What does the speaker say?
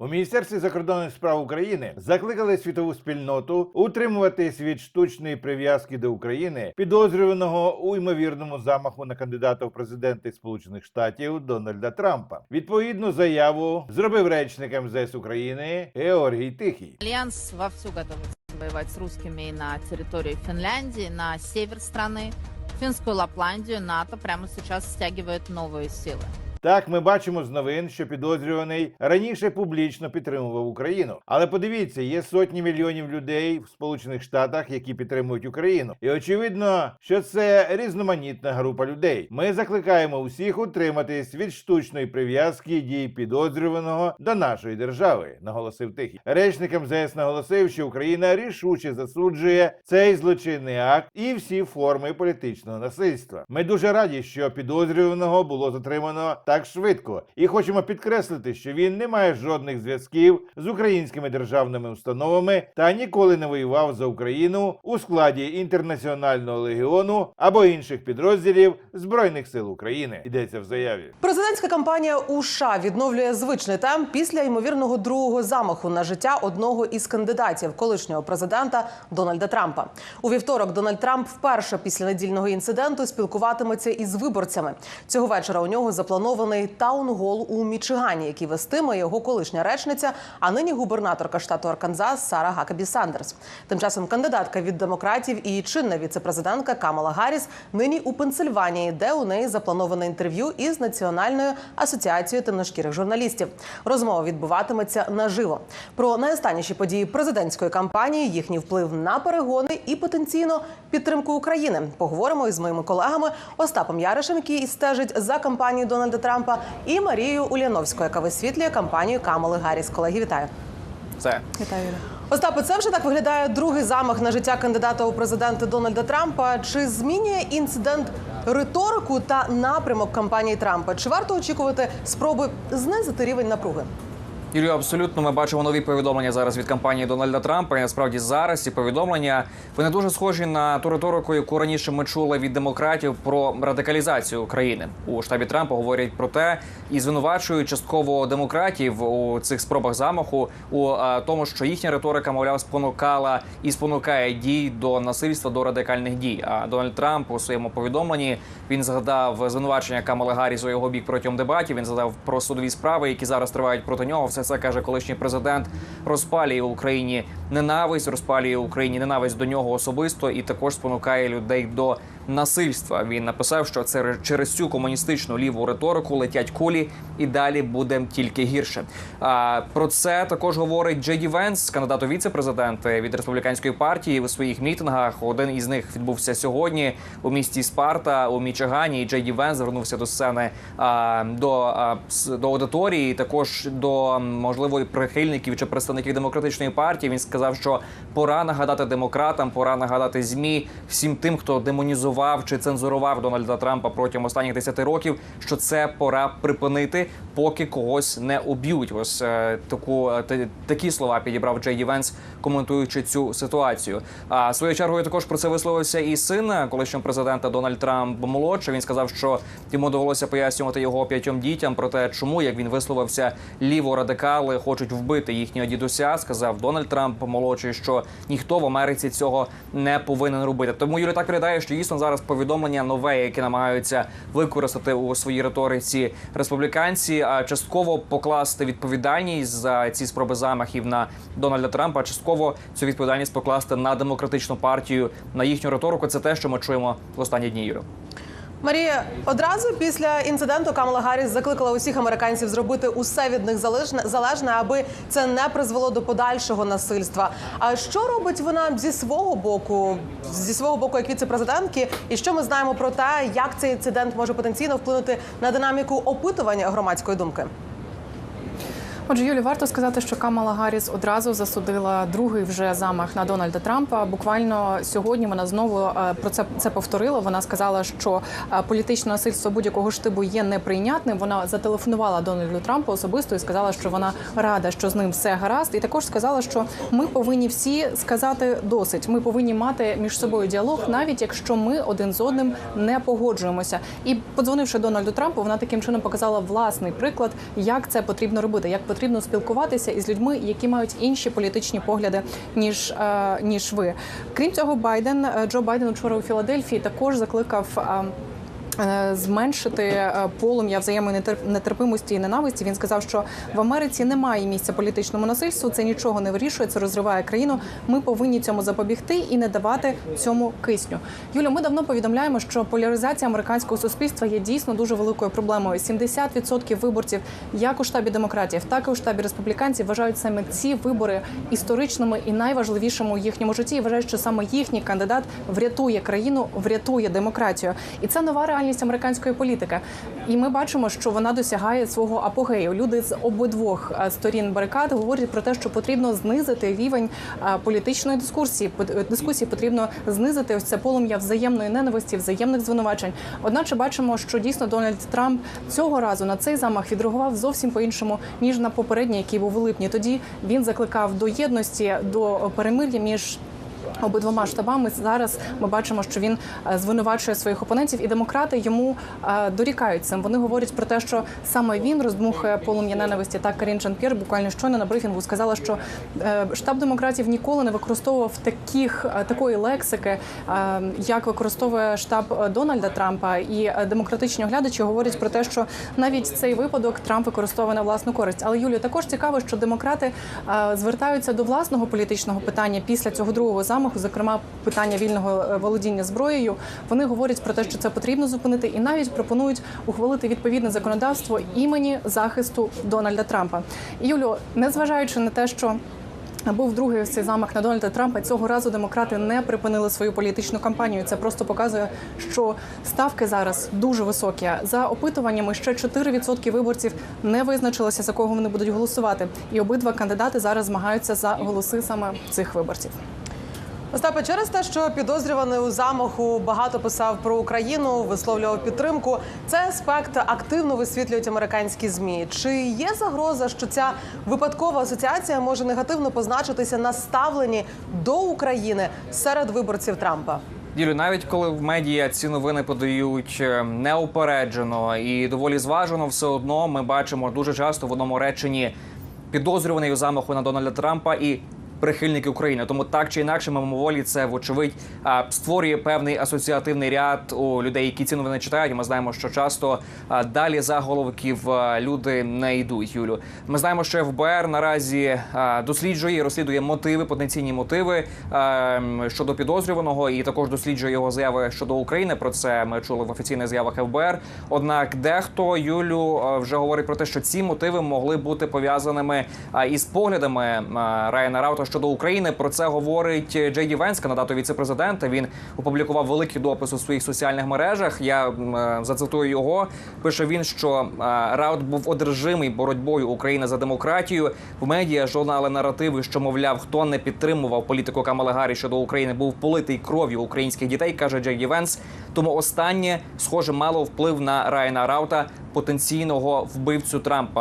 У міністерстві закордонних справ України закликали світову спільноту утримуватись від штучної прив'язки до України, підозрюваного у ймовірному замаху на кандидата в президенти Сполучених Штатів Дональда Трампа. Відповідну заяву зробив речник МЗС України Георгій Тихий. Альянс вовсю готовится воевать с русскими и на территории Финляндии, на север страны. Финскую Лапландию НАТО прямо сейчас стягивает новые силы. Так, ми бачимо з новин, що підозрюваний раніше публічно підтримував Україну. Але подивіться, є сотні мільйонів людей в Сполучених Штатах, які підтримують Україну. І очевидно, що це різноманітна група людей. Ми закликаємо усіх утриматись від штучної прив'язки дій підозрюваного до нашої держави, наголосив Тихий. Речник МЗС наголосив, що Україна рішуче засуджує цей злочинний акт і всі форми політичного насильства. Ми дуже раді, що підозрюваного було затримано так швидко, і хочемо підкреслити, що він не має жодних зв'язків з українськими державними установами та ніколи не воював за Україну у складі інтернаціонального легіону або інших підрозділів збройних сил України. Йдеться в заяві. Президентська кампанія у США відновлює звичний темп після ймовірного другого замаху на життя одного із кандидатів колишнього президента Дональда Трампа. У вівторок Дональд Трамп вперше після недільного інциденту спілкуватиметься із виборцями. Цього вечора у нього запланований таун-гол у Мічигані, який вестиме його колишня речниця, а нині губернаторка штату Арканзас Сара Гакабі Сандерс. Тим часом кандидатка від демократів і чинна віцепрезидентка Камала Гарріс нині у Пенсильванії, де у неї заплановане інтерв'ю із Національною асоціацією темношкірих журналістів. Розмова відбуватиметься наживо. Про найостанніші події президентської кампанії, їхній вплив на перегони і потенційно підтримку України. Поговоримо із моїми колегами Остапом Яришем, який стежить за кампанією Дональда Трампа, і Марією Уляновську, яка висвітлює кампанію Камали Гарріс. Колеги, вітаю. Це Вітаю. Остапе, це вже так виглядає другий замах на життя кандидата у президенти Дональда Трампа. Чи змінює інцидент риторику та напрямок кампанії Трампа? Чи варто очікувати спроби знизити рівень напруги? Юлію, абсолютно ми бачимо нові повідомлення зараз від кампанії Дональда Трампа. І насправді зараз ці повідомлення вони дуже схожі на ту риторику, яку раніше ми чули від демократів про радикалізацію України. У штабі Трампа говорять про те і звинувачують частково демократів у цих спробах замаху у тому, що їхня риторика, мовляв, спонукала і спонукає дій до насильства до радикальних дій. А Дональд Трамп у своєму повідомленні він згадав звинувачення Камали Гарріс у його бік протягом дебатів. Він згадав про судові справи, які зараз тривають проти нього. Все це каже колишній президент. Розпалює Україні ненависть, розпалює Україні ненависть до нього особисто і також спонукає людей до насильства. Він написав, що це через цю комуністичну ліву риторику летять кулі, і далі буде тільки гірше. А про це також говорить Джей Ді Венс, кандидат у віце-президенти від республіканської партії у своїх мітингах. Один із них відбувся сьогодні у місті Спарта у Мічигані. І Джей Ді Венс звернувся до сцени до, до аудиторії, також до можливо прихильників чи представників демократичної партії. Він сказав, що пора нагадати демократам, пора нагадати змі всім тим, хто демонізував чи цензурував Дональда Трампа протягом останніх 10 років, що це пора припинити, поки когось не уб'ють. Ось е, таку е, та- такі слова підібрав Джей Ді Венс, коментуючи цю ситуацію. А своєю чергою також про це висловився і син колишнього президента Дональд Трамп молодший. Він сказав, що йому довелося пояснювати його п'ятьом дітям про те, чому як він висловився, ліворадикали хочуть вбити їхнього дідуся. Сказав Дональд Трамп молодший, що ніхто в Америці цього не повинен робити. Тому Юля так виглядає, що дійсно зараз повідомлення нове, яке намагаються використати у своїй риториці республіканці, а частково покласти відповідальність за ці спроби замахів на Дональда Трампа, а частково цю відповідальність покласти на демократичну партію на їхню риторику. Це те, що ми чуємо в останні дні. Юрю. Марія, одразу після інциденту Камала Гарріс закликала усіх американців зробити усе від них залежне, залежне, аби це не призвело до подальшого насильства. А що робить вона зі свого боку, зі свого боку, як віце-президентки, і що ми знаємо про те, як цей інцидент може потенційно вплинути на динаміку опитування громадської думки? Отже, Юлі, варто сказати, що Камала Гарріс одразу засудила другий вже замах на Дональда Трампа. Буквально сьогодні вона знову е, про це це повторила. Вона сказала, що е, політичне насильство будь-якого штибу є неприйнятним. Вона зателефонувала Дональду Трампу особисто і сказала, що вона рада, що з ним все гаразд. І також сказала, що ми повинні всі сказати досить. Ми повинні мати між собою діалог, навіть якщо ми один з одним не погоджуємося. І подзвонивши Дональду Трампу, вона таким чином показала власний приклад, як це потрібно робити, як потрібно потрібно спілкуватися із людьми, які мають інші політичні погляди ніж, е, ніж ви. Крім цього, Байден е, Джо Байден вчора у Філадельфії також закликав. Е, Зменшити е, полум'я взаємної нетер- нетерпимості і ненависті. Він сказав, що в Америці немає місця політичному насильству. Це нічого не вирішує, це розриває країну. Ми повинні цьому запобігти і не давати цьому кисню. Юлю, ми давно повідомляємо, що поляризація американського суспільства є дійсно дуже великою проблемою. 70% виборців, як у штабі демократів, так і у штабі республіканців, вважають саме ці вибори історичними і найважливішими у їхньому житті. І вважають, що саме їхній кандидат врятує країну, врятує демократію. І це нова реальність американської політики. І ми бачимо, що вона досягає свого апогею. Люди з обидвох е, сторін барикад говорять про те, що потрібно знизити рівень е, політичної дискусії. Е, Дискусії потрібно знизити ось це полум'я взаємної ненависті, взаємних звинувачень. Одначе бачимо, що дійсно Дональд Трамп цього разу на цей замах відреагував зовсім по-іншому ніж на попередній, який був у липні. Тоді він закликав до єдності, до перемир'я між. Обидвома штабами зараз ми бачимо, що він е, звинувачує своїх опонентів, і демократи йому е, дорікають цим. Вони говорять про те, що саме він роздмухує полум'я ненависті. Так Карін Жан-П'єр буквально щойно на брифінгу сказала, що е, штаб демократів ніколи не використовував таких такої лексики, як використовує штаб Дональда Трампа. І демократичні оглядачі говорять про те, що навіть цей випадок Трамп використовує на власну користь. Але Юлію також цікаво, що демократи звертаються до власного політичного питання після цього другого замаху, зокрема питання вільного е, володіння зброєю. Вони говорять про те, що це потрібно зупинити, і навіть пропонують ухвалити відповідне законодавство імені захисту Дональда Трампа. Юлю, незважаючи на те, що був другий цей замах на Дональда Трампа. Цього разу демократи не припинили свою політичну кампанію. Це просто показує, що ставки зараз дуже високі. За опитуваннями ще 4% виборців не визначилися за кого вони будуть голосувати. І обидва кандидати зараз змагаються за голоси саме цих виборців. Остапе, через те, що підозрюваний у замаху багато писав про Україну, висловлював підтримку. Цей аспект активно висвітлюють американські змі. Чи є загроза, що ця випадкова асоціація може негативно позначитися на ставленні до України серед виборців Трампа? Юлю, навіть коли в медіа ці новини подають е, неупереджено і доволі зважено, все одно ми бачимо дуже часто в одному реченні підозрюваний у замаху на Дональда Трампа і. Прихильники України, тому так чи інакше, мимоволі це вочевидь створює певний асоціативний ряд у людей, які ці новини читають. Ми знаємо, що часто далі заголовків люди не йдуть. Юлю, ми знаємо, що ФБР наразі досліджує і розслідує мотиви, потенційні мотиви щодо підозрюваного, і також досліджує його заяви щодо України. Про це ми чули в офіційних заявах ФБР. Однак, дехто Юлю вже говорить про те, що ці мотиви могли бути пов'язаними із поглядами Райана Раута щодо України. Про це говорить Джей Ді Венс, кандидат у віце-президента. Він опублікував великий допис у своїх соціальних мережах. Я е, зацитую його. Пише він, що е, Раут був одержимий боротьбою України за демократію. В медіа журнали наративи, що мовляв, хто не підтримував політику Камали Гаррі щодо України, був политий кров'ю українських дітей, каже Джей Ді Венс. Тому останнє, схоже, мало вплив на Райана Раута, потенційного вбивцю Трампа.